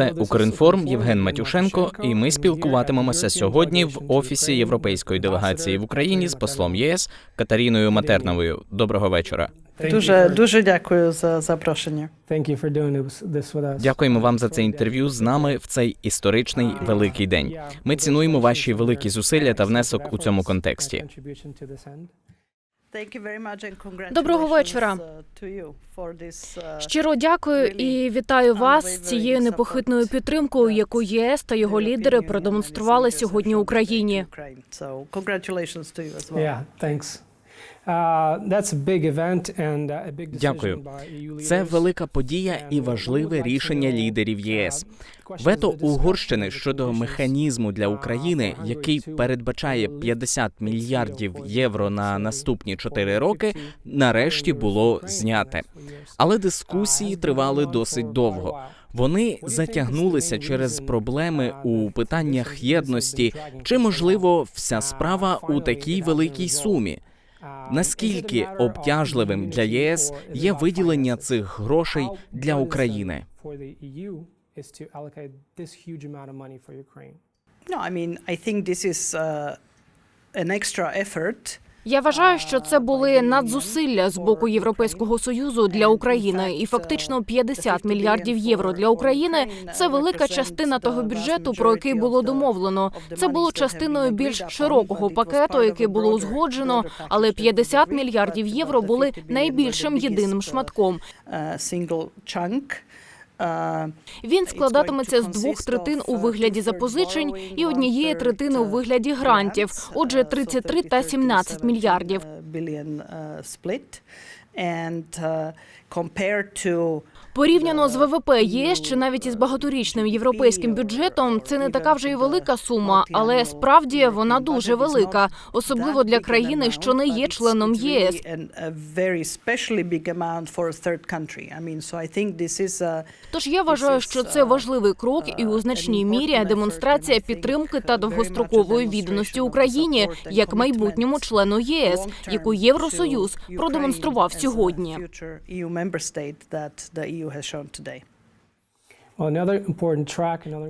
Це Укрінформ Євген Матюшенко, і ми спілкуватимемося сьогодні в офісі європейської делегації в Україні з послом ЄС Катаріною Матерновою. Доброго вечора. Дуже дуже дякую за запрошення. Дякуємо вам за це інтерв'ю з нами в цей історичний великий день. Ми цінуємо ваші великі зусилля та внесок у цьому контексті. Доброго вечора. uh, Щиро дякую і вітаю вас з цією непохитною підтримкою, яку єС та його лідери продемонстрували сьогодні Україні. Дякую. Це велика подія і важливе рішення лідерів ЄС. Вето Угорщини щодо механізму для України, який передбачає 50 мільярдів євро на наступні 4 роки, нарешті було зняте. Але дискусії тривали досить довго. Вони затягнулися через проблеми у питаннях єдності, чи можливо вся справа у такій великій сумі. Наскільки обтяжливим для ЄС є виділення цих грошей для України? No, I mean, I think this is uh, an extra effort. Я вважаю, що це були надзусилля з боку Європейського союзу для України, і фактично 50 мільярдів євро для України це велика частина того бюджету, про який було домовлено. Це було частиною більш широкого пакету, який було узгоджено. Але 50 мільярдів євро були найбільшим єдиним шматком. Він складатиметься з двох третин у вигляді запозичень і однієї третини у вигляді грантів. Отже, 33 та 17 мільярдів. Uh. And uh, compared to Порівняно з ВВП ЄС чи навіть із багаторічним європейським бюджетом, це не така вже й велика сума, але справді вона дуже велика, особливо для країни, що не є членом ЄС. Тож я вважаю, що це важливий крок і у значній мірі демонстрація підтримки та довгострокової відданості Україні як майбутньому члену ЄС, яку Євросоюз продемонстрував сьогодні.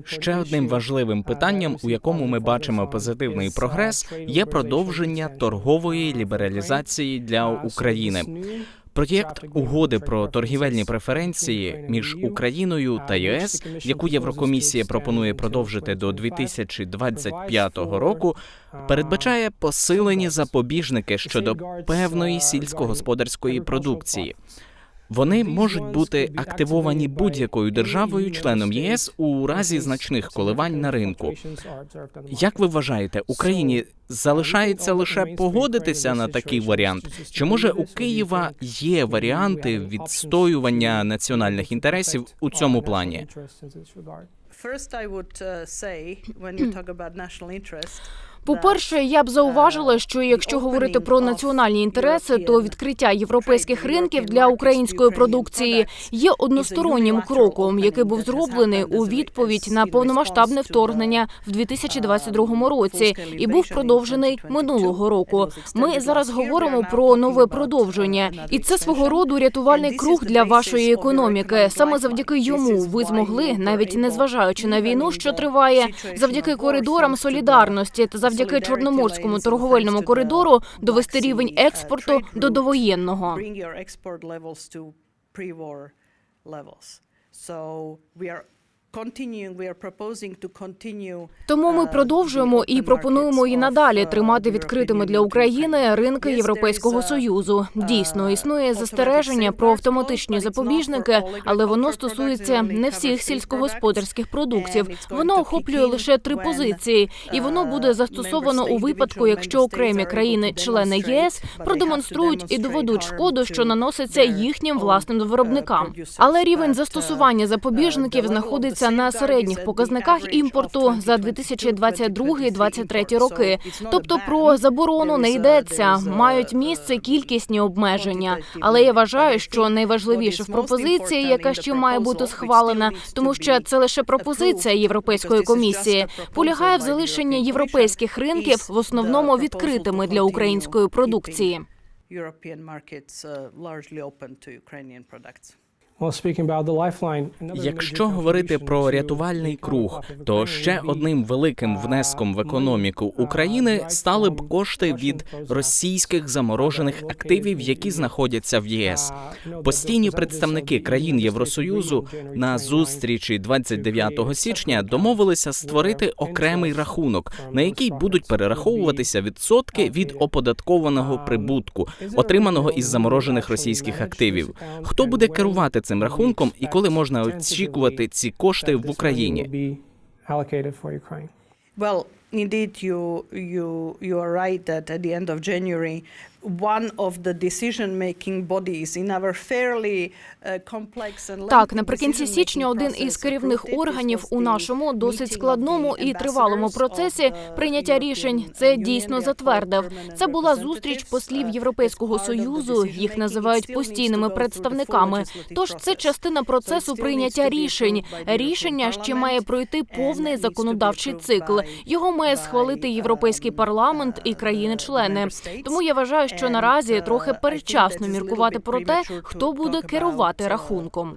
Ще одним важливим питанням, у якому ми бачимо позитивний прогрес, є продовження торгової лібералізації для України. Проєкт угоди про торгівельні преференції між Україною та ЄС, яку Єврокомісія пропонує продовжити до 2025 року, передбачає посилені запобіжники щодо певної сільськогосподарської продукції. Вони можуть бути активовані будь-якою державою, членом ЄС, у разі значних коливань на ринку. Як ви вважаєте, Україні залишається лише погодитися на такий варіант? Чи може у Києва є варіанти відстоювання національних інтересів у цьому плані? First, I would uh, say when you talk about national interest. По-перше, я б зауважила, що якщо говорити про національні інтереси, то відкриття європейських ринків для української продукції є одностороннім кроком, який був зроблений у відповідь на повномасштабне вторгнення в 2022 році і був продовжений минулого року. Ми зараз говоримо про нове продовження, і це свого роду рятувальний круг для вашої економіки. Саме завдяки йому ви змогли, навіть не зважаючи на війну, що триває, завдяки коридорам солідарності та завдяки чорноморському торговельному коридору довести рівень експорту до довоєнного. So we are Тому ми uh, продовжуємо і пропонуємо і надалі uh, тримати відкритими для України ринки Європейського союзу. Дійсно, uh, існує застереження про автоматичні запобіжники, але воно стосується не всіх сільськогосподарських продуктів. Воно охоплює лише три позиції, і воно uh, буде застосовано у випадку, якщо окремі країни-члени ЄС, продемонструють і доведуть шкоду, що наноситься їхнім власним uh, виробникам. Але рівень uh, застосування запобіжників знаходиться the на середніх показниках імпорту за 2022-2023 роки. Тобто про заборону не йдеться. Мають місце кількісні обмеження. Але я вважаю, що найважливіше в пропозиції, яка ще має бути схвалена, тому що це лише пропозиція Європейської комісії, полягає в залишенні європейських ринків в основному відкритими для української продукції. European markets uh, largely open to Ukrainian products. Якщо говорити про рятувальний круг, то ще одним великим внеском в економіку України стали б кошти від російських заморожених активів, які знаходяться в ЄС. Постійні представники країн Євросоюзу на зустрічі 29 січня домовилися створити окремий рахунок, на який будуть перераховуватися відсотки від оподаткованого прибутку, отриманого із заморожених російських активів. Хто буде керувати цим рахунком і коли можна очікувати ці кошти в Україні? Well, indeed, you you you are right that at the end of January, one of the decision-making bodies in our fairly uh, complex and Так, наприкінці січня один із керівних органів у нашому досить складному і тривалому процесі uh, прийняття рішень. Це дійсно затвердив. Це була зустріч послів Uh, Європейського союзу. Їх називають постійними представниками. Тож це частина процесу прийняття рішень. Рішення ще має пройти повний законодавчий цикл. Його має схвалити Європейський um, парламент і uh, країни-члени. Тому я вважаю, що наразі трохи перечасно міркувати про те, хто буде керувати рахунком.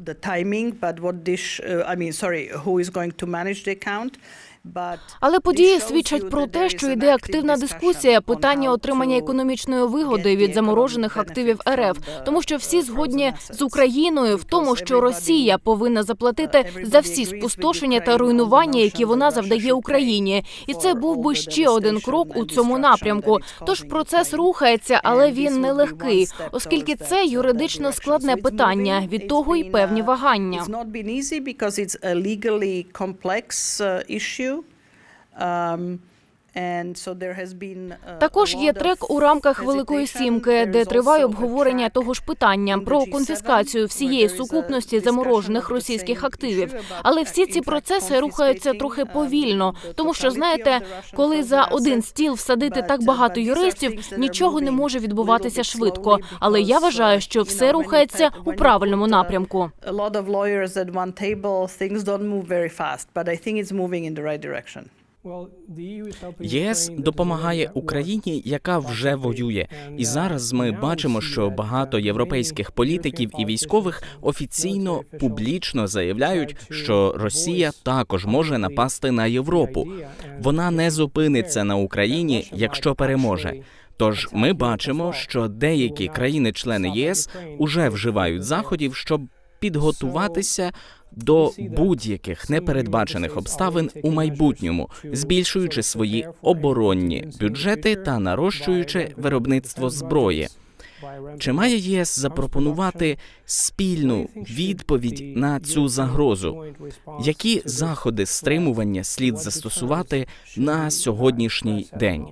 Uh, Але події свідчать про те, що йде активна дискусія питання отримання економічної вигоди від заморожених активів РФ, тому що всі uh, згодні з. Україною в тому, що Росія повинна заплатити uh, за всі спустошення та руйнування, які вона завдає Україні, і це був би ще один крок у цьому напрямку. Тож процес рухається, але він не легкий, оскільки це uh, юридично складне питання. Від того й певні uh, вагання. Також є трек у рамках Великої. Сімки, де триває обговорення того ж питання про конфіскацію всієї сукупності заморожених російських активів. Але uh, всі ці процеси рухаються трохи um, повільно, тому що знаєте, коли за один стіл всадити так uh, багато юристів, нічого не може відбуватися швидко. Але я вважаю, uh, що все рухається у правильному uh, напрямку. a lot direction. ЄС допомагає Україні, яка вже воює. І зараз ми бачимо, що багато європейських політиків і військових офіційно публічно заявляють, що Росія також може напасти на Європу. Вона не зупиниться на Україні, якщо переможе. Тож ми бачимо, що деякі країни-члени ЄС уже вживають заходів, щоб підготуватися до будь-яких непередбачених обставин у майбутньому, збільшуючи свої оборонні бюджети та нарощуючи виробництво зброї. Чи має ЄС запропонувати спільну відповідь на цю загрозу? Які заходи стримування слід застосувати на сьогоднішній день?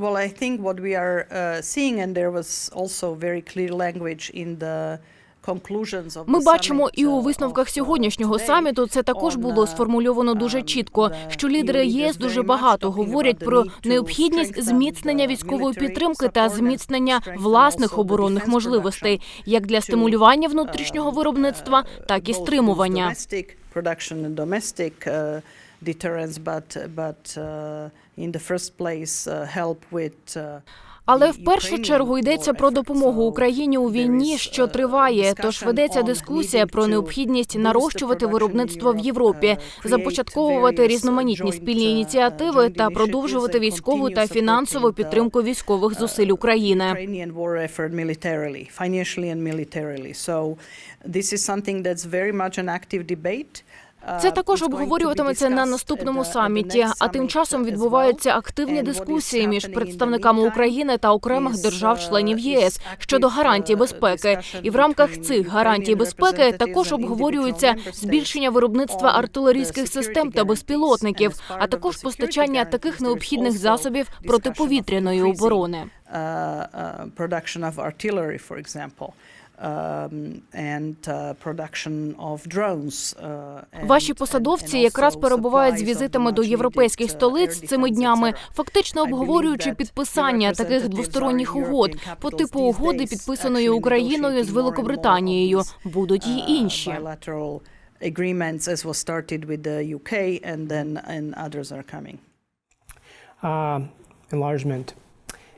Well, I think what we are uh, seeing, and there was also very clear language in the Ми бачимо і у uh, висновках сьогоднішнього саміту це також було uh, сформульовано дуже um, чітко, що лідери ЄС дуже багато говорять про необхідність зміцнення військової підтримки та зміцнення власних оборонних можливостей, як для стимулювання внутрішнього uh, виробництва, uh, так і стримування. Але в першу чергу йдеться про допомогу Україні у війні, що триває. Тож ведеться дискусія про необхідність нарощувати виробництво в Європі, започатковувати різноманітні спільні ініціативи та продовжувати військову та фінансову підтримку військових зусиль України. This is something that's very much an active debate. Це також обговорюватиметься на наступному саміті. А тим часом відбуваються активні дискусії між представниками України та окремих держав-членів ЄС щодо гарантій безпеки. І в рамках цих гарантій безпеки також обговорюється збільшення виробництва артилерійських систем та безпілотників, а також постачання таких необхідних засобів протиповітряної оборони. Uh, uh. Um, and uh, production of drones, uh, and- Ваші посадовці and якраз перебувають з візитами до європейських uh, столиць цими днями, фактично обговорюючи підписання таких двосторонніх угод European по capitals типу угоди, підписаної actually Україною з Великобританією, будуть uh, інші. bilateral agreements as was started with the UK and then and others are coming. Uh, enlargement.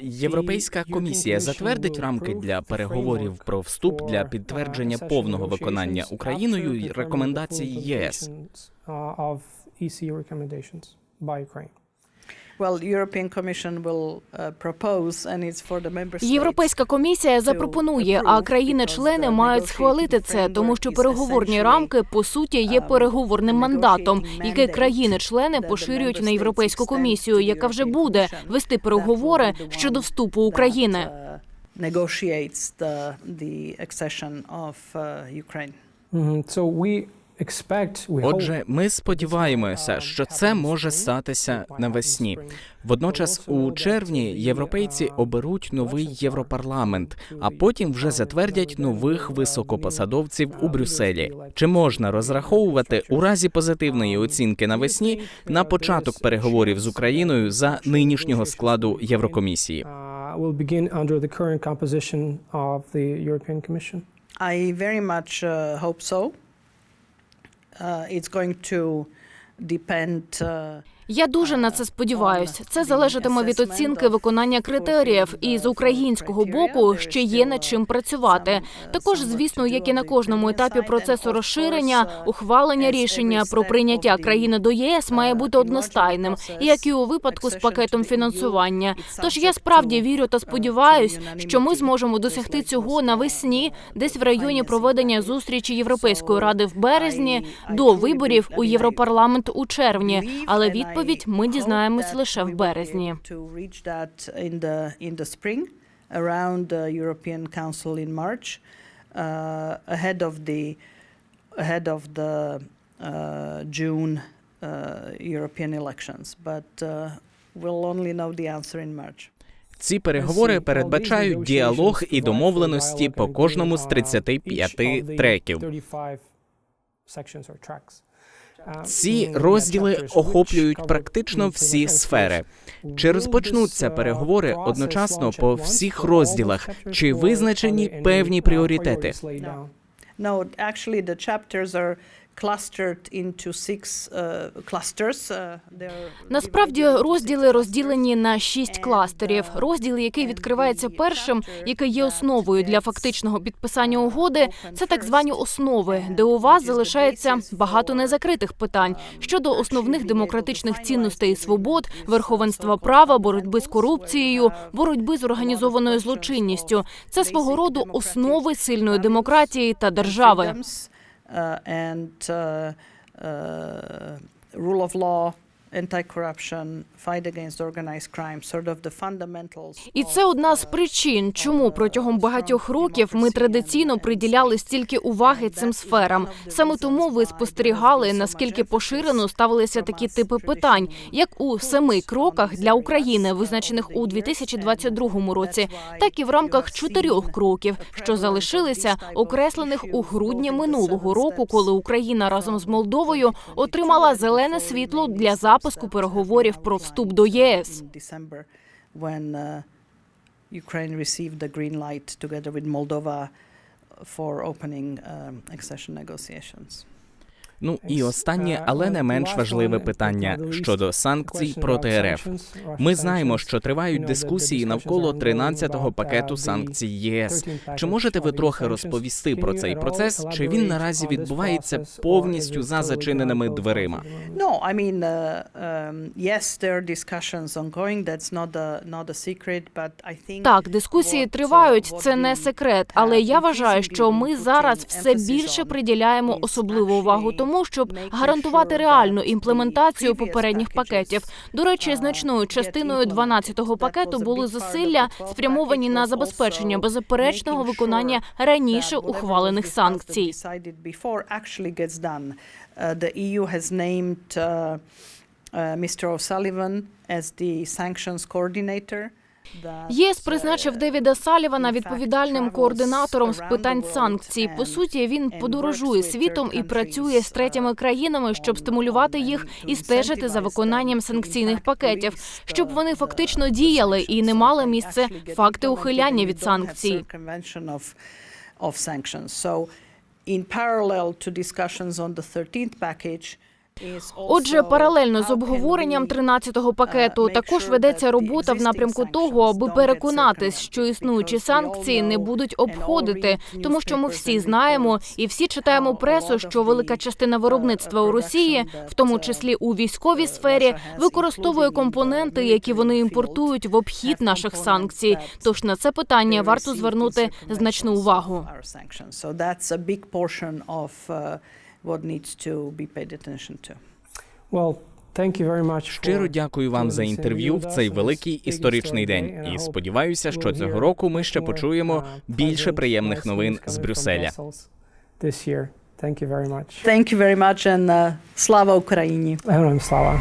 Європейська комісія затвердить рамки для переговорів про вступ для підтвердження повного виконання Україною рекомендацій ЄС. Європейська комісія запропонує, а країни-члени мають схвалити це, тому що переговорні рамки по суті є переговорним мандатом, який країни-члени поширюють на європейську комісію, яка вже буде вести переговори щодо вступу України. uh, Negotiates the, the accession of uh, Ukraine. Отже, ми сподіваємося, що це може статися навесні. Водночас, у червні європейці оберуть новий європарламент, а потім вже затвердять нових високопосадовців у Брюсселі. Чи можна розраховувати у разі позитивної оцінки навесні на початок переговорів з Україною за нинішнього складу Єврокомісії? Commission. I very much uh, hope so. Uh, it's going to depend. Uh, Я дуже на це сподіваюсь. Це залежатиме від оцінки виконання критеріїв, і з українського боку ще є над чим працювати. Також, звісно, як і на кожному етапі процесу розширення, ухвалення рішення про прийняття країни до ЄС має бути одностайним, як і у випадку з пакетом фінансування. Тож я справді вірю та сподіваюсь, що ми зможемо досягти цього навесні, десь в районі проведення зустрічі Європейської ради в березні до виборів у Європарламент у червні. Але відповідь ми дізнаємось лише в березні. To reach that in the in the spring, around the European Council in March, uh, ahead of the ahead of the uh, June uh, European elections. But uh, we'll only know the answer in March. Ці переговори передбачають діалог і домовленості по кожному з 35 треків. Ці розділи охоплюють практично всі сфери. Чи розпочнуться переговори одночасно по всіх розділах? Чи визначені певні пріоритети? Clustered into six uh, clusters. Uh, Насправді розділи розділені на шість кластерів. Розділ, який відкривається першим, який є основою для фактичного підписання угоди, це так звані основи, де у вас залишається багато незакритих питань щодо основних демократичних цінностей і свобод, верховенства права, боротьби з корупцією, боротьби з організованою злочинністю. Це свого роду основи сильної демократії та держави. Uh, and uh, uh, rule of law anti-corruption, fight against organized crime, sort of the fundamentals. І це одна з причин, чому протягом багатьох років ми традиційно приділяли стільки уваги цим сферам. Саме тому ви спостерігали, наскільки поширено ставилися такі типи питань, як у семи кроках для України, визначених у 2022 році, так і в рамках чотирьох кроків, що залишилися, окреслених у грудні минулого року, коли Україна разом з Молдовою отримала зелене світло для запуску переговорів про вступ до ЄС. In December, when uh, Ukraine received the green light together with Moldova for opening um, accession negotiations. Ну і останнє, але не менш важливе питання щодо санкцій проти РФ. Ми знаємо, що тривають дискусії навколо 13-го пакету санкцій єС. Чи можете ви трохи розповісти про цей процес? Чи він наразі відбувається повністю за зачиненими дверима? No, I mean, uh, um, yes, there are discussions ongoing. That's not a not a secret, but I think Так, дискусії uh, тривають, це не секрет. Але я вважаю, що ми зараз все більше приділяємо особливу увагу actually тому, щоб гарантувати реальну імплементацію попередніх пакетів. До речі, uh, значною частиною implemented. 12-го That пакету були зусилля, the 12 спрямовані на забезпечення беззаперечного виконання раніше ухвалених санкцій. Uh, uh, uh, Mr. O'Sullivan as the sanctions coordinator. ЄС uh, призначив Девіда Салівана відповідальним координатором з питань санкцій. По суті, він подорожує світом і працює з третіми uh, країнами, щоб стимулювати їх і стежити за виконанням санкційних пакетів, щоб вони фактично діяли і не мали місце факти ухиляння від санкцій. in parallel to discussions on the 13th package, Отже, паралельно з обговоренням 13-го пакету також ведеться робота в напрямку того, аби переконатись, що існуючі санкції не будуть обходити, тому що ми всі знаємо і всі читаємо пресу, що велика частина виробництва у Росії, в тому числі у військовій сфері, використовує компоненти, які вони імпортують в обхід наших санкцій. Тож на це питання варто звернути значну увагу. Uh, what needs to be paid attention to. Well, thank you very much Щиро дякую вам за інтерв'ю в цей великий історичний день. І сподіваюся, що цього року ми ще почуємо більше приємних новин з Брюсселя. This year. Thank you very much. Thank you very much and uh, слава Україні! Героям слава.